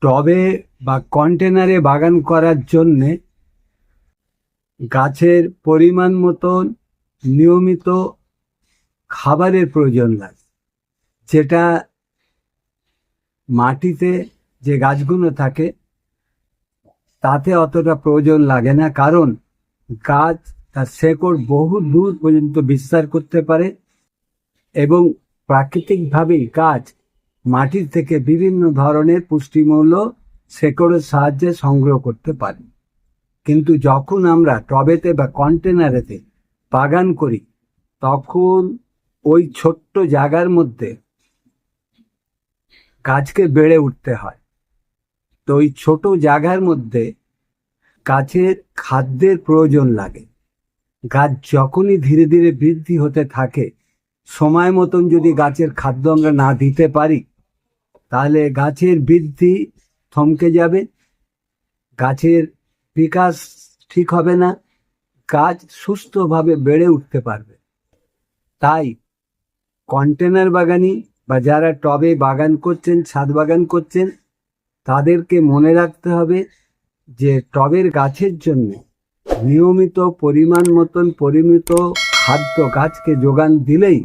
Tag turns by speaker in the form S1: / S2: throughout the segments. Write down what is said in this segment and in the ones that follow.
S1: টবে বা কন্টেনারে বাগান করার জন্যে গাছের পরিমাণ মতন নিয়মিত খাবারের প্রয়োজন লাগে। যেটা মাটিতে যে গাছগুলো থাকে, তাতে অতটা প্রয়োজন লাগে না। কারণ গাছ তার শেকড় বহু দূর পর্যন্ত বিস্তার করতে পারে এবং প্রাকৃতিকভাবেই গাছ মাটির থেকে বিভিন্ন ধরনের পুষ্টিমূল্য শেকড়ের সাহায্যে সংগ্রহ করতে পারি। কিন্তু যখন আমরা টবেতে বা কন্টেনারেতে বাগান করি, তখন ওই ছোট্ট জায়গার মধ্যে গাছকে বেড়ে উঠতে হয়। তো ওই ছোট জায়গার মধ্যে গাছের খাদ্যের প্রয়োজন লাগে। গাছ যখনই ধীরে ধীরে বৃদ্ধি হতে থাকে, সময় মতন যদি গাছের খাদ্য আমরা না দিতে পারি তাহলে গাছের বৃদ্ধি থমকে যাবে। গাছের বিকাশ ঠিক হবে না। গাছ সুস্থভাবে বেড়ে উঠতে পারবে। তাই কন্টেনার বাগানি বা যারা টবে বাগান করছেন, ছাদ বাগান করছেন, তাদেরকে মনে রাখতে হবে যে টবের গাছের জন্য নিয়মিত পরিমাণ মতন পরিমিত খাদ্য গাছকে যোগান দিলেই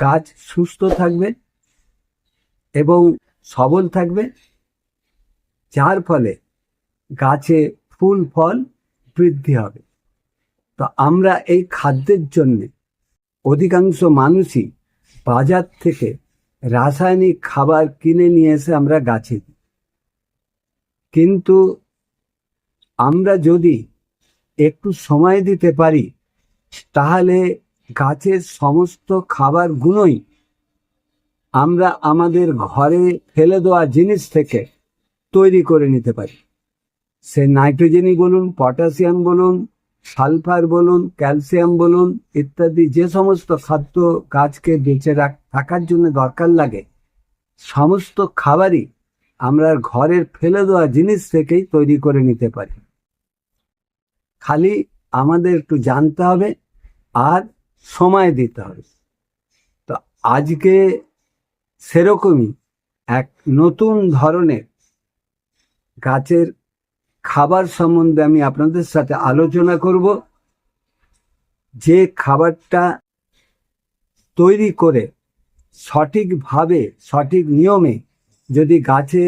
S1: গাছ সুস্থ থাকবে এবং সবল থাকবে। যার ফলে গাছে ফুল, ফল বৃদ্ধি হবে। তো আমরা এই খাদ্যের জন্য অধিকাংশ মানুষই বাজার থেকে রাসায়নিক খাবার কিনে নিয়ে এসে আমরা গাছে দিই। কিন্তু আমরা যদি একটু সময় দিতে পারি, তাহলে গাছের সমস্ত খাবারগুলোই আমরা আমাদের ঘরে ফেলে দেওয়া জিনিস থেকে তৈরি করে নিতে পারি। সে নাইট্রোজেনই বলুন, পটাশিয়াম বলুন, সালফার বলুন, ক্যালসিয়াম বলুন ইত্যাদি যে সমস্ত খাদ্য গাছকে বেঁচে রাখ, থাকার জন্য দরকার লাগে, সমস্ত খাবারই আমরা ঘরের ফেলে দেওয়া জিনিস থেকেই তৈরি করে নিতে পারি। খালি আমাদের একটু জানতে হবে আর সময় দিতে হবে। তো আজকে সেরকমই এক নতুন ধরনের গাছের খাবার সম্বন্ধে আমি আপনাদের সাথে আলোচনা করব। যে খাবারটা তৈরি করে সঠিকভাবে, সঠিক নিয়মে যদি গাছে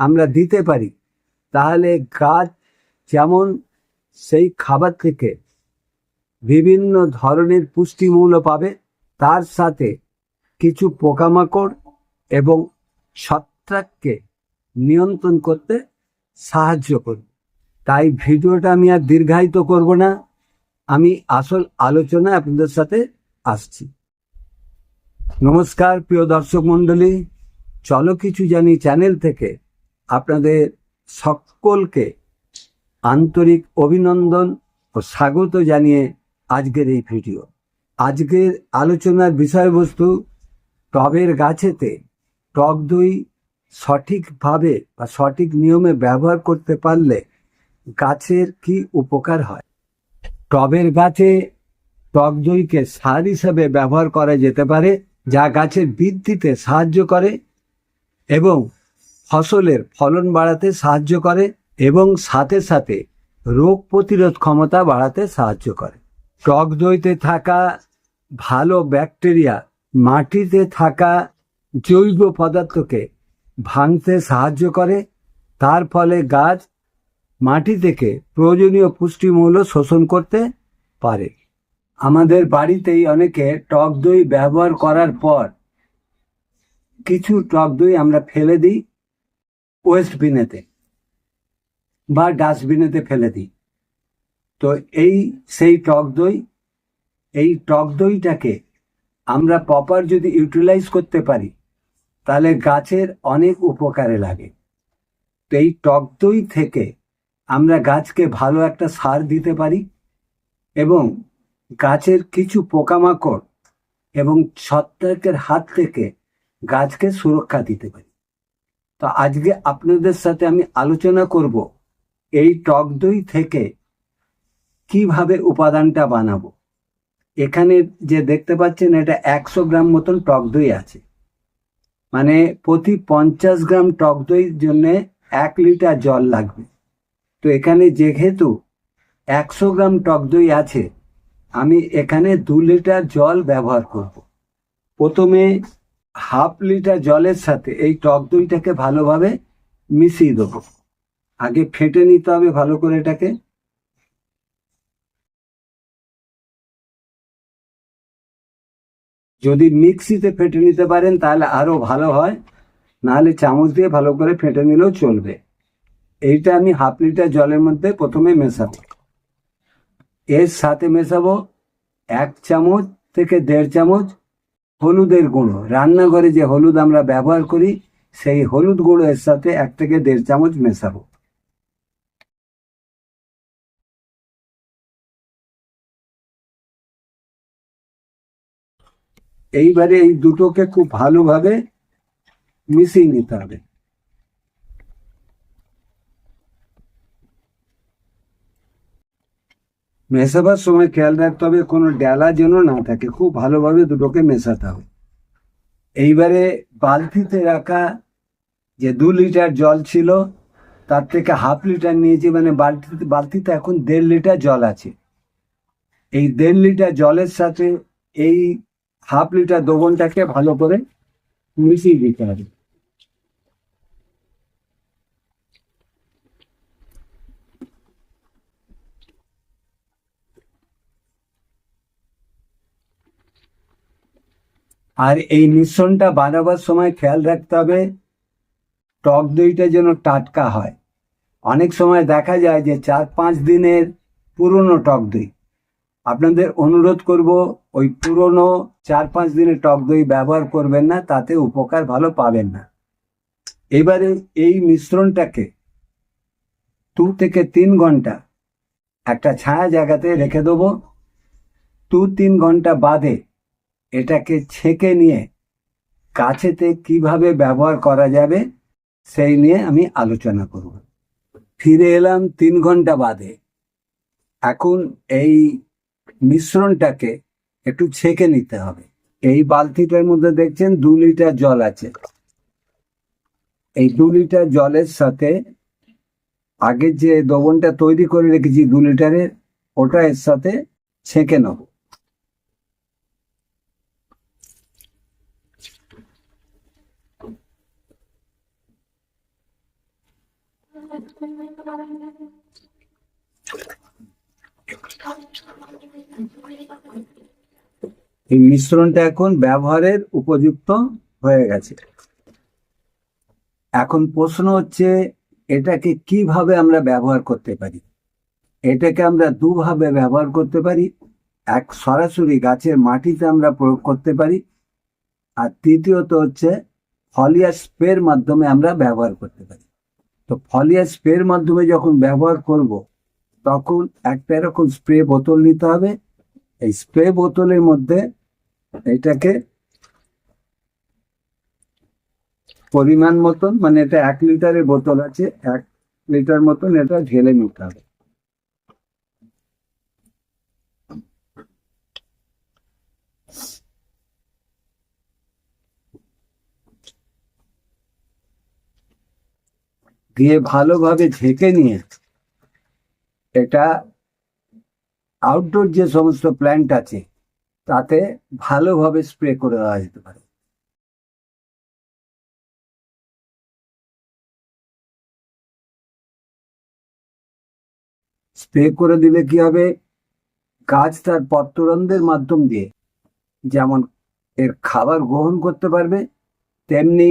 S1: আমরা দিতে পারি, তাহলে গাছ যেমন সেই খাবার থেকে বিভিন্ন ধরনের পুষ্টিমূল্য পাবে, তার সাথে কিছু পোকামাকড় এবং ছত্রাককে নিয়ন্ত্রণ করতে সাহায্য করবে। তাই ভিডিওটা আমি আর দীর্ঘায়িত করব না। আমি আসল আলোচনা আপনাদের সাথে আসছি। নমস্কার, প্রিয় দর্শক মণ্ডলী। চলো কিছু জানি চ্যানেল থেকে আপনাদের সকলকে আন্তরিক অভিনন্দন ও স্বাগত জানিয়ে আজকের এই ভিডিও। আজকের আলোচনার বিষয়বস্তু টবের গাছেতে টক দই সঠিকভাবে বা সঠিক নিয়মে ব্যবহার করতে পারলে গাছের কি উপকার হয়? টবের গাছে টক দইকে সার হিসাবে ব্যবহার করা যেতে পারে, যা গাছের বৃদ্ধিতে সাহায্য করে এবং ফসলের ফলন বাড়াতে সাহায্য করে এবং সাথে সাথে রোগ প্রতিরোধ ক্ষমতা বাড়াতে সাহায্য করে। টক দইতে থাকা ভালো ব্যাকটেরিয়া মাটিতে থাকা জৈব পদার্থকে ভাঙতে সাহায্য করে। তার ফলে গাছ মাটি থেকে প্রয়োজনীয় পুষ্টিমূল্য শোষণ করতে পারে। আমাদের বাড়িতেই অনেকে টক দই ব্যবহার করার পর কিছু টক দই আমরা ফেলে দিই ওয়েস্ট বিনেতে বা ডাস্টবিনেতে ফেলে দিই। তো এই সেই টক দই, এই টক দইটাকে আমরা প্রপার যদি ইউটিলাইজ করতে পারি তাহলে গাছের অনেক উপকারে লাগে। তো এই টক দই থেকে আমরা গাছকে ভালো একটা সার দিতে পারি এবং গাছের কিছু পোকামাকড় এবং ছত্রাকের হাত থেকে গাছকে সুরক্ষা দিতে পারি। তো আজকে আপনাদের সাথে আমি আলোচনা করব এই টক দই থেকে কীভাবে উপাদানটা বানাবো। এখানে যে দেখতে পাচ্ছেন এটা একশো গ্রাম মতন টক দই আছে। মানে প্রতি পঞ্চাশ গ্রাম টক দইয়ের জন্য এক লিটার জল লাগবে। তো এখানে যেহেতু একশো গ্রাম টক দই আছে, আমি এখানে দু লিটার জল ব্যবহার করব। প্রথমে হাফ লিটার জলের সাথে এই টক দইটাকে ভালোভাবে মিশিয়ে দেবো। আগে ফেটে নিতে হবে ভালো করে এটাকে। যদি মিক্সিতে ফেটে নিতে পারেন, তাহলে আরও ভালো হয়। নাহলে চামচ দিয়ে ভালো করে ফেটে নিলেও চলবে। এইটা আমি হাফ লিটার জলের মধ্যে প্রথমে মেশাবো। এর সাথে মেশাবো এক চামচ থেকে দেড় চামচ হলুদের গুঁড়ো। রান্নাঘরে যে হলুদ আমরা ব্যবহার করি, সেই হলুদ গুঁড়ো এর সাথে এক থেকে দেড় চামচ মেশাবো। এইবারে এই দুটোকে খুব ভালোভাবে মিশিয়ে নিতে হবে। মেশাবার সময় খেয়াল রাখতে হবে, কোনো ডেলা যেন না থাকে। খুব ভালোভাবে দুটোকে মেশাতে হবে। এইবারে বালতিতে রাখা যে দু লিটার জল ছিল, তার থেকে হাফ লিটার নিয়েছি মানে বালতিতে বালতিতে এখন দেড় লিটার জল আছে। এই দেড় লিটার জলের সাথে এই হাফ লিটার দ্রবণটাকে ভালো করে মিশিয়ে দিতে হবে। আর এই মিশ্রণটা বানাবার সময় খেয়াল রাখতে হবে, টক দইটা যেন টাটকা হয়। অনেক সময় দেখা যায় যে চার পাঁচ দিনের পুরনো টক দই। আপনাদের অনুরোধ করব, ওই পুরনো চার পাঁচ দিনের টক দই ব্যবহার করবেন না, তাতে উপকার ভালো পাবেন না। এবারে এই মিশ্রণটাকে দু থেকে তিন ঘণ্টা একটা ছায়া জায়গাতে রেখে দেবো। দু তিন ঘণ্টা বাদে এটাকে ছেঁকে নিয়ে কাছেতে কীভাবে ব্যবহার করা যাবে, সেই নিয়ে আমি আলোচনা করব। ফিরে এলাম তিন ঘণ্টা বাদে। এখন এই মিশ্রণটাকে একটু ছেঁকে নিতে হবে। এই বালতিটার মধ্যে দেখছেন দু লিটার জল আছে। এই দু লিটার জলের সাথে আগে যে দ্রবণটা তৈরি করে রেখেছি দু লিটারের, ওটা এর সাথে ছেঁকে নেব। এই মিশ্রণটা এখন ব্যবহারের উপযুক্ত হয়ে গেছে। এখন প্রশ্ন হচ্ছে, এটাকে কীভাবে আমরা ব্যবহার করতে পারি? এটাকে আমরা দুভাবে ব্যবহার করতে পারি। এক, সরাসরি গাছের মাটিতে আমরা প্রয়োগ করতে পারি। আর তৃতীয়ত হচ্ছে, ফলিয়া স্প্রের মাধ্যমে আমরা ব্যবহার করতে পারি। তো ফলিয়া স্প্রের মাধ্যমে যখন ব্যবহার করব তখন একটা এরকম স্প্রে বোতল নিতে হবে। এই স্প্রে বোতলের মধ্যে এটাকে পরিমাণ মতন মানে এটা এক লিটারের বোতল আছে, এক লিটার মতন এটা ঢেলে নিতে হবে। দিয়ে ভালোভাবে ঢেকে নিয়ে এটা আউটডোর যে সমস্ত প্ল্যান্ট আছে, তাতে ভালোভাবে স্প্রে করে দেওয়া যেতে পারে। স্প্রে করে দিলে কি হবে? গাছ তার পত্ররন্ধ্রের মাধ্যম দিয়ে যেমন এর খাবার গ্রহণ করতে পারবে, তেমনি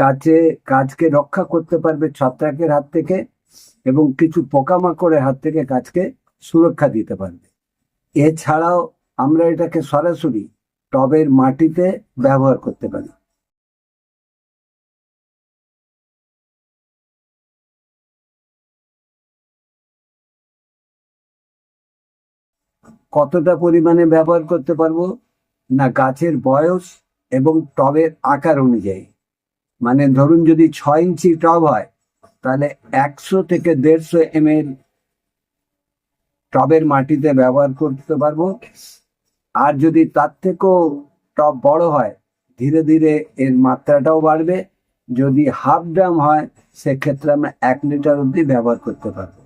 S1: গাছে, গাছকে রক্ষা করতে পারবে ছত্রাকের হাত থেকে। এবং কিছু পোকামাকড়ের হাত থেকে গাছকে সুরক্ষা দিতে পারবে। এছাড়াও আমরা এটাকে সরাসরি টবের মাটিতে ব্যবহার করতে পারি। কতটা পরিমাণে ব্যবহার করতে পারব? না, গাছের বয়স এবং টবের আকার অনুযায়ী। মানে ধরুন যদি ছয় ইঞ্চি টব হয় তাহলে একশো থেকে দেড়শো এম এল টবের মাটিতে ব্যবহার করতে পারব। আর যদি তার থেকেও টব বড় হয়, ধীরে ধীরে এর মাত্রাটাও বাড়বে। যদি হাফ ড্রাম হয়, সেক্ষেত্রে আমরা এক লিটার অবধি ব্যবহার করতে পারব।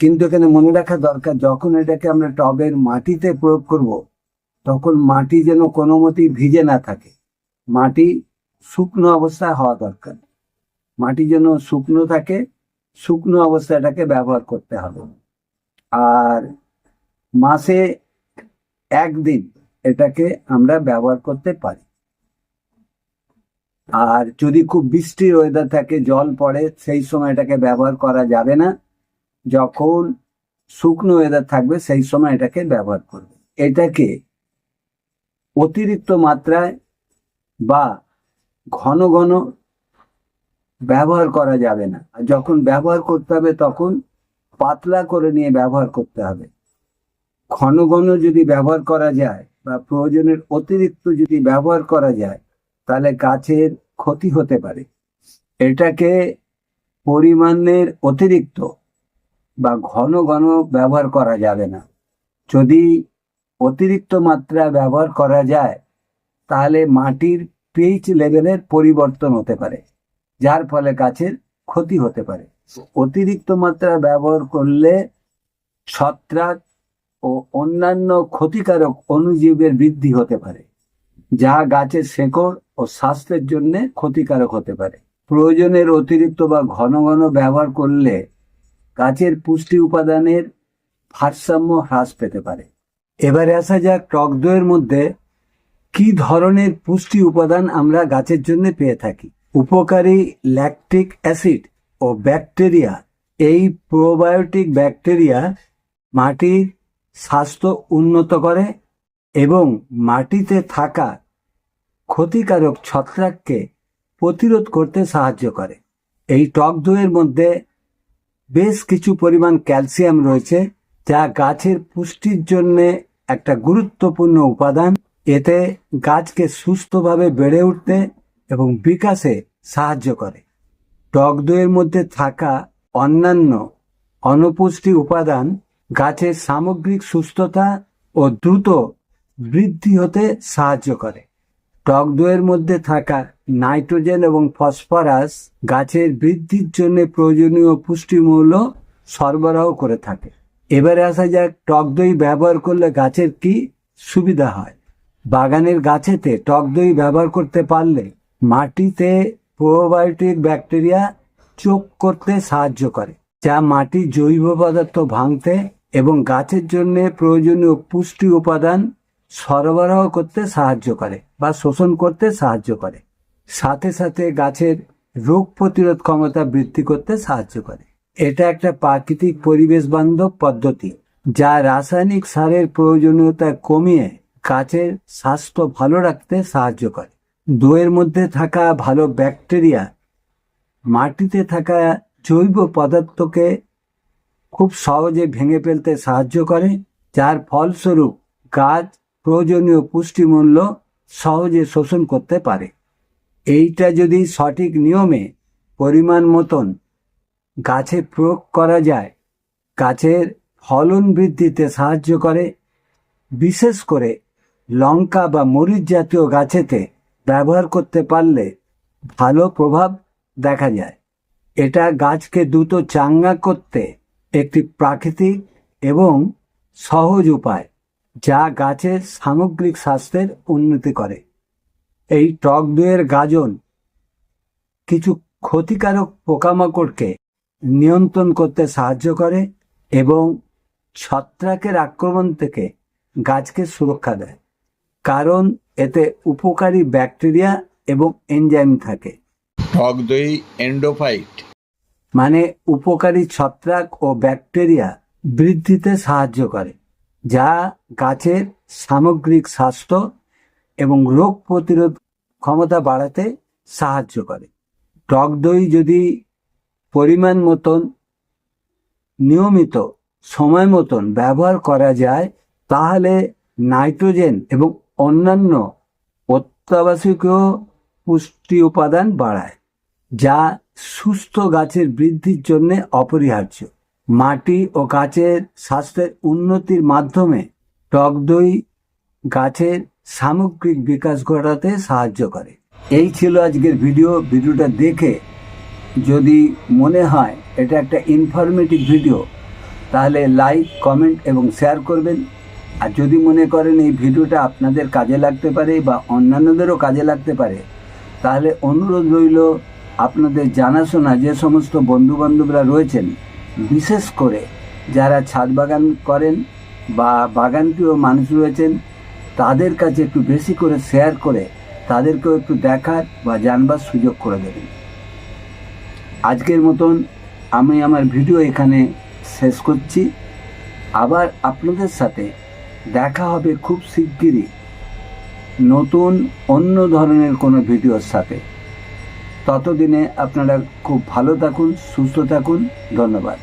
S1: কিন্তু এখানে মনে রাখা দরকার, যখন এটাকে আমরা টবের মাটিতে প্রয়োগ করব, তখন মাটি যেন কোনো মতেই ভিজে না থাকে। মাটি শুকনো অবস্থায় হওয়া দরকার। মাটি যেন শুকনো থাকে, শুকনো অবস্থায় এটাকে ব্যবহার করতে হবে। আর মাসে একদিন এটাকে আমরা ব্যবহার করতে পারি। আর যদি খুব বৃষ্টির ওয়েদার থাকে, জল পড়ে, সেই সময় এটাকে ব্যবহার করা যাবে না। যখন শুকনো ওয়েদার থাকবে, সেই সময় এটাকে ব্যবহার করবে। এটাকে অতিরিক্ত মাত্রায় বা ঘন ঘন ব্যবহার করা যাবে না। আর যখন ব্যবহার করতে হবে, তখন পাতলা করে নিয়ে ব্যবহার করতে হবে। ঘন ঘন যদি ব্যবহার করা যায় বা প্রয়োজনের অতিরিক্ত যদি ব্যবহার করা যায়, তাহলে গাছের ক্ষতি হতে পারে। এটাকে পরিমাণের অতিরিক্ত বা ঘন ঘন ব্যবহার করা যাবে না। যদি অতিরিক্ত মাত্রা ব্যবহার করা যায়, তাহলে মাটির পিএইচ লেভেলের পরিবর্তন হতে পারে। যার ফলে গাছের ক্ষতি হতে পারে। অতিরিক্ত মাত্রা ব্যবহার করলে ছত্রাক ও অন্যান্য ক্ষতিকারক অণুজীবের বৃদ্ধি হতে পারে, যা গাছের শেকড় ও স্বাস্থ্যের জন্য ক্ষতিকারক হতে পারে। প্রয়োজনের অতিরিক্ত বা ঘন ঘন ব্যবহার করলে গাছের পুষ্টি উপাদানের ভারসাম্য হ্রাস পেতে পারে। এবারে আসা যাক টক দইয়ের মধ্যে কি ধরনের পুষ্টি উপাদান আমরা গাছের জন্য পেয়ে থাকি। উপকারী ল্যাকটিক অ্যাসিড ও ব্যাকটেরিয়া এই প্রোবায়োটিক ব্যাকটেরিয়া মাটির স্বাস্থ্য উন্নত করে এবং মাটিতে থাকা ক্ষতিকারক ছত্রাককে প্রতিরোধ করতে সাহায্য করে। এই টক দইয়ের মধ্যে বেশ কিছু পরিমাণ ক্যালসিয়াম রয়েছে, যা গাছের পুষ্টির জন্য একটা গুরুত্বপূর্ণ উপাদান। এতে গাছকে সুস্থভাবে বেড়ে উঠতে এবং বিকাশে সাহায্য করে। টক দইয়ের মধ্যে থাকা অন্যান্য অনুপুষ্টি উপাদান গাছের সামগ্রিক সুস্থতা ও দ্রুত বৃদ্ধি হতে সাহায্য করে। টক দইয়ের মধ্যে থাকা নাইট্রোজেন এবং ফসফরাস গাছের বৃদ্ধির জন্য প্রয়োজনীয় পুষ্টিমূল্য সরবরাহ করে থাকে। এবারে আসা যাক টক দই ব্যবহার করলে গাছের কি সুবিধা হয়। বাগানের গাছেতে টক দই ব্যবহার করতে পারলে মাটিতে প্রোবায়োটিক ব্যাকটেরিয়া চোখ করতে সাহায্য করে, যা মাটির জৈব পদার্থ ভাঙতে এবং গাছের জন্য প্রয়োজনীয় পুষ্টি উপাদান সরবরাহ করতে সাহায্য করে বা শোষণ করতে সাহায্য করে। সাথে সাথে গাছের রোগ প্রতিরোধ ক্ষমতা বৃদ্ধি করতে সাহায্য করে। এটা একটা প্রাকৃতিক পরিবেশ বান্ধব পদ্ধতি, যা রাসায়নিক সারের প্রয়োজনীয়তা কমিয়ে গাছের স্বাস্থ্য ভালো রাখতে সাহায্য করে। দইয়ের মধ্যে থাকা ভালো ব্যাকটেরিয়া, মাটিতে থাকা জৈব পদার্থকে খুব সহজে ভেঙে ফেলতে সাহায্য করে, যার ফলস্বরূপ গাছ প্রয়োজনীয় পুষ্টিমূল্য সহজে শোষণ করতে পারে। এইটা যদি সঠিক নিয়মে, পরিমাণ মতন গাছে প্রয়োগ করা যায়, গাছের ফলন বৃদ্ধিতে সাহায্য করে। বিশেষ করে লঙ্কা বা মরিচ জাতীয় গাছেতে ব্যবহার করতে পারলে ভালো প্রভাব দেখা যায়। এটা গাছকে দ্রুত চাঙ্গা করতে একটি প্রাকৃতিক এবং সহজ উপায় যা গাছের সামগ্রিক স্বাস্থ্যের উন্নতি করে। এই টক দইয়ের গাজন কিছু ক্ষতিকারক পোকামাকড়কে নিয়ন্ত্রণ করতে সাহায্য করে এবং ছত্রাকের আক্রমণ থেকে গাছকে সুরক্ষা দেয়। কারণ এতে উপকারী ব্যাকটেরিয়া এবং এনজাইম থাকে।
S2: টক দই এন্ডোফাইট।
S1: মানে উপকারী ছত্রাক ও ব্যাকটেরিয়া বৃদ্ধিতে সাহায্য করে যা গাছের সামগ্রিক স্বাস্থ্য এবং রোগ প্রতিরোধ ক্ষমতা বাড়াতে সাহায্য করে। টক দই যদি পরিমাণ মতন নিয়মিত সময় মতন ব্যবহার করা যায় তাহলে নাইট্রোজেন এবং অন্যান্য অত্যাবশ্যকীয় পুষ্টি উপাদান বাড়ায়, যা সুস্থ গাছের বৃদ্ধির জন্য অপরিহার্য। মাটি ও গাছের স্বাস্থ্যের উন্নতির মাধ্যমে টক দই গাছের সামগ্রিক বিকাশ ঘটাতে সাহায্য করে। এই ছিল আজকের ভিডিও। ভিডিওটা দেখে যদি মনে হয় এটা একটা ইনফরমেটিভ ভিডিও তাহলে লাইক কমেন্ট এবং শেয়ার করবেন। আর যদি মনে করেন এই ভিডিওটা আপনাদের কাজে লাগতে পারে বা অন্যান্যদেরও কাজে লাগতে পারে, তাহলে অনুরোধ রইল আপনাদের জানাশোনা যে সমস্ত বন্ধুবান্ধবরা রয়েছেন, বিশেষ করে যারা ছাদ বাগান করেন বা বাগানপ্রিয় মানুষ রয়েছেন, তাদের কাছে একটু বেশি করে শেয়ার করে তাদেরকেও একটু দেখার বা জানবার সুযোগ করে দেবেন। আজকের মতন আমি আমার ভিডিও এখানে শেষ করছি। আবার আপনাদের সাথে দেখা হবে খুব শিগগিরই নতুন অন্য ধরনের কোনো ভিডিওর সাথে। ততদিনে আপনারা খুব ভালো থাকুন, সুস্থ থাকুন। ধন্যবাদ।